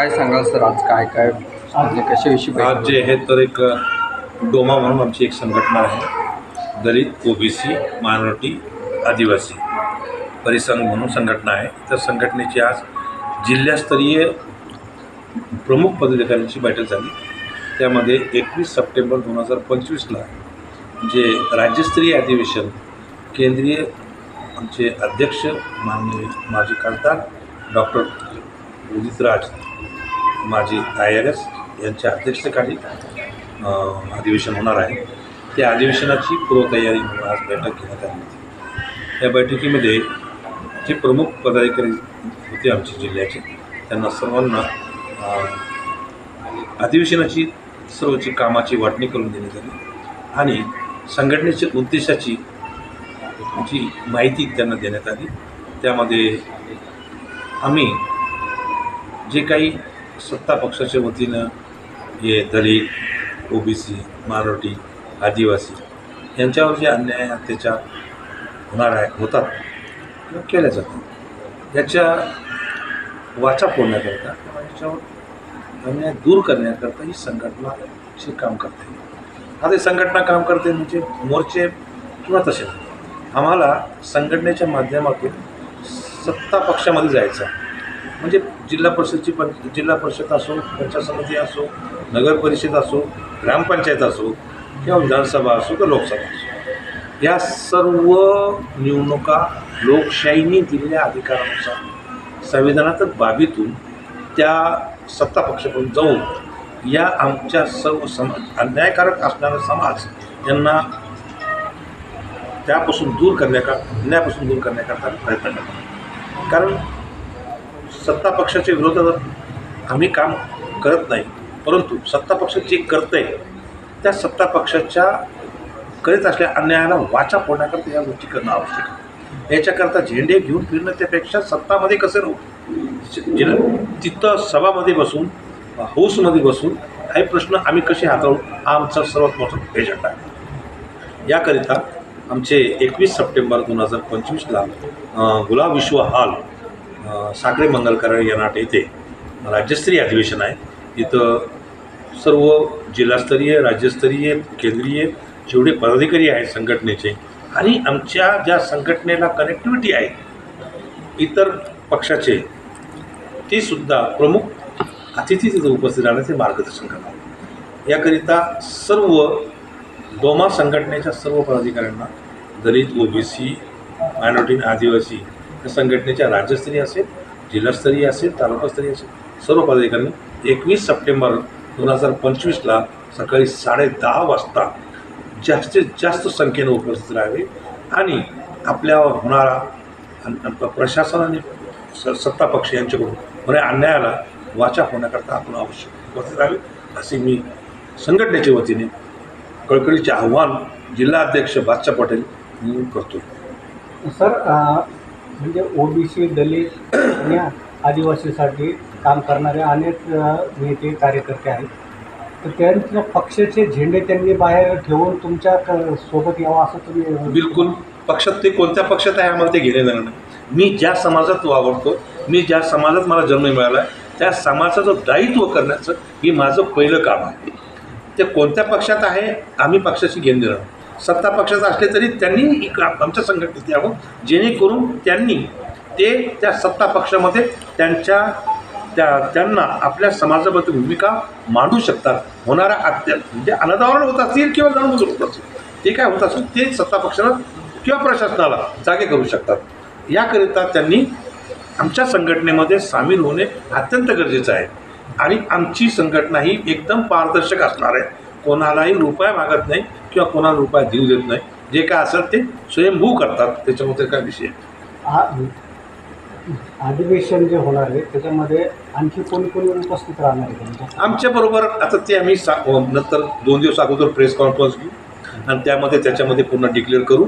काय सांगाल सर? आज काय काय म्हणजे कशाविषयी आज जे आहे तर एक डोमा म्हणून आमची एक संघटना आहे. दलित ओबीसी मायनॉरिटी आदिवासी परिसंघ म्हणून संघटना आहे. त्या संघटनेची आज जिल्हास्तरीय प्रमुख पदाधिकाऱ्यांची बैठक झाली. त्यामध्ये एकवीस सप्टेंबर दोन हजार पंचवीसला जे राज्यस्तरीय अधिवेशन केंद्रीय आमचे अध्यक्ष माननीय माजी खासदार डॉक्टर उदित माजी आय आर एस यांच्या अध्यक्षतेखाली अधिवेशन होणार आहे. त्या अधिवेशनाची पूर्वतयारी म्हणून आज बैठक घेण्यात आली होती. या बैठकीमध्ये जे प्रमुख पदाधिकारी होते आमच्या जिल्ह्याचे त्यांना सर्वांना अधिवेशनाची सर्वची कामाची वाटणी करून देण्यात आली आणि संघटनेच्या उद्देशाची जी माहिती त्यांना देण्यात आली त्यामध्ये आम्ही जे काही सत्ता पक्षाच्या वतीनं हे दलित ओबीसी मराठी आदिवासी यांच्यावर जे अन्याय अत्याचार होणार आहे होतात किंवा केल्या जातात. याच्या वाचा फोडण्याकरता किंवा याच्यावर अन्याय दूर करण्याकरता ही संघटनाचे काम करते. आता ही संघटना काम करते म्हणजे मोर्चे किंवा तसे. आम्हाला संघटनेच्या माध्यमातून सत्ता पक्षामध्ये जायचं आहे. म्हणजे जिल्हा परिषदची पंच जिल्हा परिषद असो पंचायत समिती असो नगर परिषद असो ग्रामपंचायत असो किंवा विधानसभा असो किंवा लोकसभा असो या सर्व निवडणुका लोकशाहीने दिलेल्या अधिकारानुसार संविधानातच बाबीतून त्या सत्ता पक्षाकडून जाऊन या आमच्या सर्व समाज अन्यायकारक असणारा समाज यांना त्यापासून दूर करण्याकर अन्यायापासून दूर करण्याकरता प्रयत्न करतात कारण सत्ता पक्षाच्या विरोधात आम्ही काम करत नाही. परंतु सत्ता पक्ष जे करतं आहे त्या सत्ता पक्षाच्या करीत असलेल्या अन्यायाला वाचा फोडण्याकरता या गोष्टी करणं आवश्यक आहे. याच्याकरता झेंडे घेऊन फिरणं त्यापेक्षा सत्तामध्ये कसं राहू? जिल्हा तिथं सभामध्ये बसून हाऊसमध्ये बसून हे प्रश्न आम्ही कसे हाताळू? हा आमचा सर्वात मोठा एजंडा आहे. याकरिता आमचे एकवीस सप्टेंबर दोन हजार पंचवीसला गुलाब विश्व हॉल साखरे मंगल मंगलकर यनाट येथे राज्यस्तरीय अधिवेशन आहे. इथं सर्व जिल्हास्तरीय राज्यस्तरीय केंद्रीय जेवढे पदाधिकारी आहेत संघटनेचे आणि आमच्या ज्या संघटनेला कनेक्टिव्हिटी आहे इतर पक्षाचे ते सुद्धा प्रमुख अतिथी तिथं उपस्थित राहण्याचे मार्गदर्शन करणार याकरिता सर्व दोमा संघटनेच्या सर्व पदाधिकाऱ्यांना दलित ओबीसी मायनॉरिटी आदिवासी संघटनेच्या राज्यस्तरीय असेल जिल्हास्तरीय असेल तालुकास्तरीय असेल सर्व पदाधिकाऱ्यांनी एकवीस सप्टेंबर दोन हजार पंचवीसला सकाळी साडे दहा वाजता जास्तीत जास्त संख्येनं उपस्थित राहावे आणि आपल्यावर होणारा प्रशासन आणि स सत्ता पक्ष यांच्याकडून होणाऱ्या अन्यायाला वाचा होण्याकरता आपण आवश्यक उपस्थित राहावे असे मी संघटनेच्या वतीने कळकळीचे आव्हान जिल्हा अध्यक्ष बादशाह पटेल म्हणून करतो सर म्हणजे ओबीसी दलित आणि आदिवासीसाठी काम करणारे अनेक नेते कार्यकर्ते आहेत. तर त्यांच्या पक्षाचे झेंडे त्यांनी बाहेर ठेवून तुमच्या क- सोबत यावं असं तुम्ही बिलकुल. पक्षात ते कोणत्या पक्षात आहे आम्हाला ते घेणे जाणार नाही. मी ज्या समाजात वावरतो मी ज्या समाजात मला जन्म मिळाला त्या समाजाचं दायित्व करण्याचं हे माझं पहिलं काम आहे. ते कोणत्या पक्षात आहे आम्ही पक्षाशी घेऊन देणार सत्ता पक्षात असले तरी त्यांनी इक- आमच्या संघटनेत यावं जेणेकरून त्यांनी ते त्या सत्ता पक्षामध्ये त्यांच्या त्या त्यांना आपल्या समाजाबद्दल भूमिका मांडू शकतात. होणारा अत्य म्हणजे अनादावरण होत असतील किंवा जाणून होत असतील. ते काय होत असेल ते सत्ता पक्षाला किंवा प्रशासनाला जागे करू शकतात. याकरिता त्यांनी आमच्या संघटनेमध्ये सामील होणे अत्यंत गरजेचं आहे. आणि आमची संघटना ही एकदम पारदर्शक असणार आहे. कोणालाही रुपया मागत नाही. किंवा कोणाला रुपया देऊ देत नाही. जे काय असेल ते स्वयंभू करतात. त्याच्यामध्ये काय विषय अधिवेशन जे होणार आहे त्याच्यामध्ये आणखी कोणी कोणी उपस्थित राहणार आहे आमच्याबरोबर आता ते आम्ही सा नंतर दोन दिवस अगोदर प्रेस कॉन्फरन्स घेऊ. आणि त्यामध्ये त्याच्यामध्ये पूर्ण डिक्लेअर करू.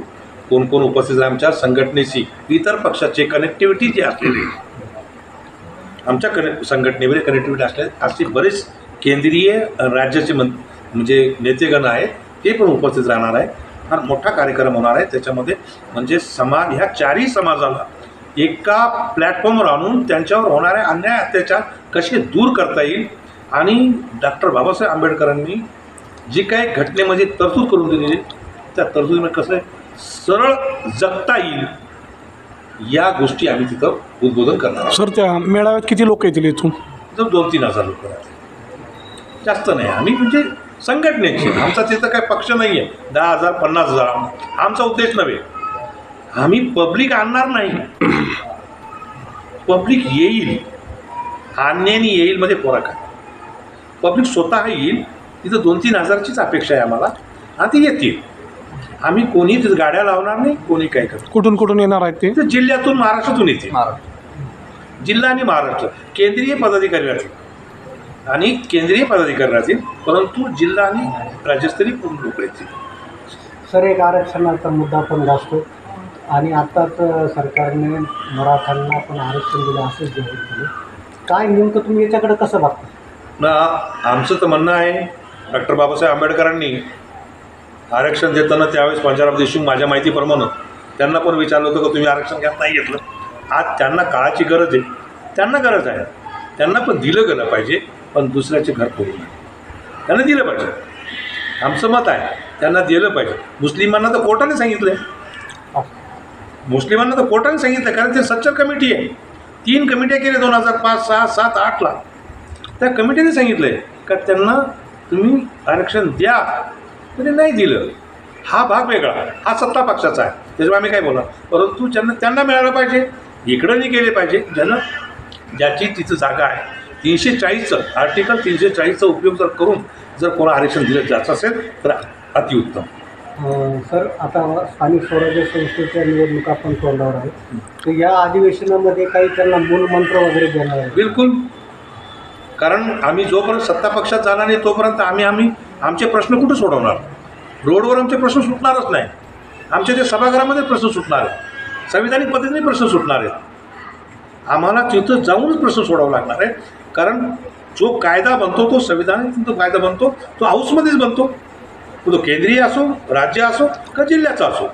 कोण कोण उपस्थित आहे आमच्या संघटनेशी. इतर पक्षाचे कनेक्टिव्हिटी जी असलेली. आमच्या कने संघटनेमध्ये कनेक्टिव्हिटी असले असे बरेच केंद्रीय राज्याचे मन म्हणजे नेतेगण आहेत. ते पण उपस्थित राहणार आहे. फार मोठा कार्यक्रम होणार आहे. त्याच्यामध्ये म्हणजे समाज ह्या चारही समाजाला एका प्लॅटफॉर्मवर आणून त्यांच्यावर होणाऱ्या अन्याय अत्याचार कसे दूर करता येईल आणि डॉक्टर बाबासाहेब आंबेडकरांनी जी काही घटनेमध्ये तरतूद करून दिलेली त्या तरतुदीमध्ये कसं आहे? सरळ जगता येईल या गोष्टी आम्ही तिथं उद्बोधन करणार आहोत. सर त्या मेळाव्यात किती लोक येतील इथून? जर दोन तीन हजार लोक जास्त नाही. आम्ही म्हणजे संघटनेची. आमचा तिथं काही पक्ष नाही आहे दहा हजार पन्नास हजार. आमचा उद्देश नव्हे. आम्ही पब्लिक आणणार नाही. पब्लिक येईल. आणण्याने येईल मध्ये फरक आहे पब्लिक स्वतः येईल. तिथं दोन तीन हजारचीच अपेक्षा आहे आम्हाला. आणि ती येतील. आम्ही कोणी तिथं गाड्या लावणार नाही कोणी काय करणार. कुठून कुठून येणार आहेत ते? जिल्ह्यातून महाराष्ट्रातून येतील. महाराष्ट्र. जिल्हा आणि महाराष्ट्र. केंद्रीय पदाधिकारी राहतील आणि केंद्रीय पदाधिकारी राहतील परंतु जिल्हा आणि राज्यस्तरीय पूर्ण लोक येतील सर एक आरक्षणाचा मुद्दा पण गाजतो. आणि आत्ताच सरकारने मराठ्यांना पण आरक्षण दिलं असेच जाहीर केलं. काय नेमकं तुम्ही याच्याकडे कसं बघता? ना आमचं तर म्हणणं आहे डॉक्टर बाबासाहेब आंबेडकरांनी आरक्षण देताना त्यावेळेस पंजाबराव देशमुख माझ्या माहितीप्रमाणे त्यांना पण विचारलं होतं का तुम्ही आरक्षण घ्यात नाही घेतलं? आज त्यांना काळाची गरज आहे. त्यांना गरज आहे. त्यांना पण दिलं गेलं पाहिजे. पण दुसऱ्याचे घर पडू नये त्यांना दिलं पाहिजे. आमचं मत आहे त्यांना दिलं पाहिजे. मुस्लिमांना तर कोर्टाने सांगितलं आहे मुस्लिमांना तर कोर्टाने सांगितलं कारण ते सच्चर कमिटी आहे. तीन कमिट्या केल्या दोन हजार पाच सहा सात आठला त्या कमिटीने सांगितलं आहे का त्यांना तुम्ही आरक्षण द्या. तरी नाही दिलं. हा भाग वेगळा हा सत्ता पक्षाचा आहे. त्याच्यामुळे आम्ही काय बोला परंतु ज्यांना त्यांना मिळालं पाहिजे. इकडं नाही गेले पाहिजे. ज्यांना ज्याची तिथं जागा आहे. तीनशे चाळीसचं आर्टिकल तीनशे चाळीसचा उपयोग जर करून जर कोणा आरक्षण दिलं जायचं असेल तर अतिउत्तम. सर आता स्थानिक स्वराज्य संस्थेच्या निवडणुका पण तोंडावर आहेत. तर या अधिवेशनामध्ये काही त्यांना मूलमंत्र वगैरे देणार आहे बिलकुल. कारण आम्ही जोपर्यंत सत्ता पक्षात जाणार नाही तोपर्यंत आम्ही आम्ही आमचे प्रश्न कुठे सोडवणार? रोडवर आमचे प्रश्न सुटणारच नाही. आमच्या त्या सभागृहामध्ये प्रश्न सुटणार आहेत. संविधानिक पद्धतीने प्रश्न सुटणार आहेत. आम्हाला तिथं जाऊनच प्रश्न सोडावा लागणार आहे कारण जो कायदा बनतो तो संविधानिक जो कायदा बनतो तो हाऊसमध्येच बनतो. तो केंद्रीय असो राज्य असो का जिल्ह्याचा असो.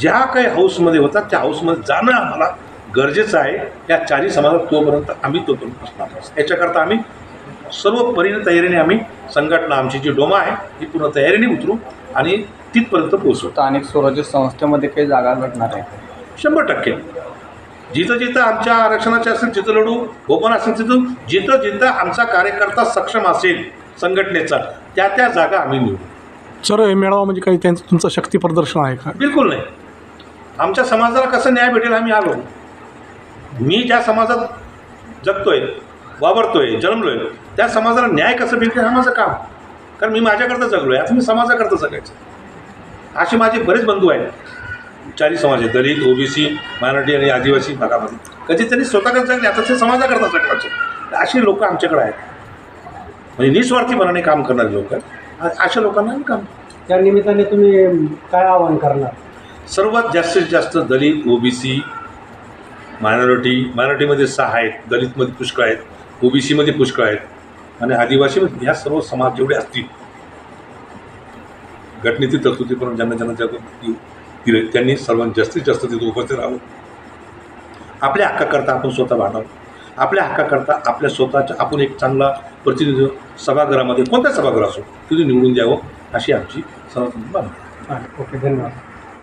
ज्या काही हाऊसमध्ये होतात त्या हाऊसमध्ये जाणं आम्हाला गरजेचं आहे. या चारही समाजात तोपर्यंत आम्ही तोपर्यंत असणार याच्याकरता आम्ही सर्व परीने तयारीने आम्ही संघटना आमची जी डोमा आहे ही पूर्ण तयारीने उतरू आणि तिथपर्यंत पोहोचू. स्थानिक स्वराज्य संस्थेमध्ये काही जागा भेटणार आहे. शंभर टक्के. जिथं जिथं आमच्या आरक्षणाचे असेल तिथं लढू ओपन असेल तिथं जिथं जिथं आमचा कार्यकर्ता सक्षम असेल संघटनेचा त्या त्या जागा आम्ही निवडू. सर हे मेळावा म्हणजे काही त्यांचं तुमचं शक्ती प्रदर्शन आहे का? बिलकुल नाही. आमच्या समाजाला कसं न्याय भेटेल आम्ही आलो. मी ज्या समाजात जगतोय वावरतोय जन्मलोय त्या समाजाला न्याय कसं भेटेल हा माझं काम. कारण मी माझ्याकरता जगलो आहे आता मी समाजाकरता जगायचं. असे माझे बरेच बंधू आहेत. चारी समाज आहेत दलित ओबीसी मायनॉरिटी आणि आदिवासी भागामध्ये कधी त्यांनी स्वतःकडे जगले आता ते समाजाकरता जगवायचे अशी लोक आमच्याकडे आहेत. म्हणजे निस्वार्थीपणाने काम करणारे लोक आहेत. अशा लोकांना आम्ही काम. त्या निमित्ताने तुम्ही काय आवाहन करणार? सर्वात जास्तीत जास्त दलित ओबीसी मायनॉरिटी मायनॉरिटीमध्ये सहा आहेत दलितमध्ये पुष्कळ आहेत ओबीसीमध्ये पुष्कळ आहेत आणि आदिवासीमध्ये ह्या सर्व समाज जेवढे असतील घटनेतील तरतुदीपर्यंत ज्यांना ज्यांना त्या दिले त्यांनी सर्वात जास्तीत जास्त तिथे उपस्थित राहावं. आपल्या हक्काकरता आपण स्वतः भांडावं. आपल्या हक्काकरता आपल्या स्वतःच्या आपण एक चांगला प्रतिनिधी सभागृहामध्ये कोणत्या सभागृह असो तिथे निवडून द्यावं अशी आमची सर्व हां ओके धन्यवाद.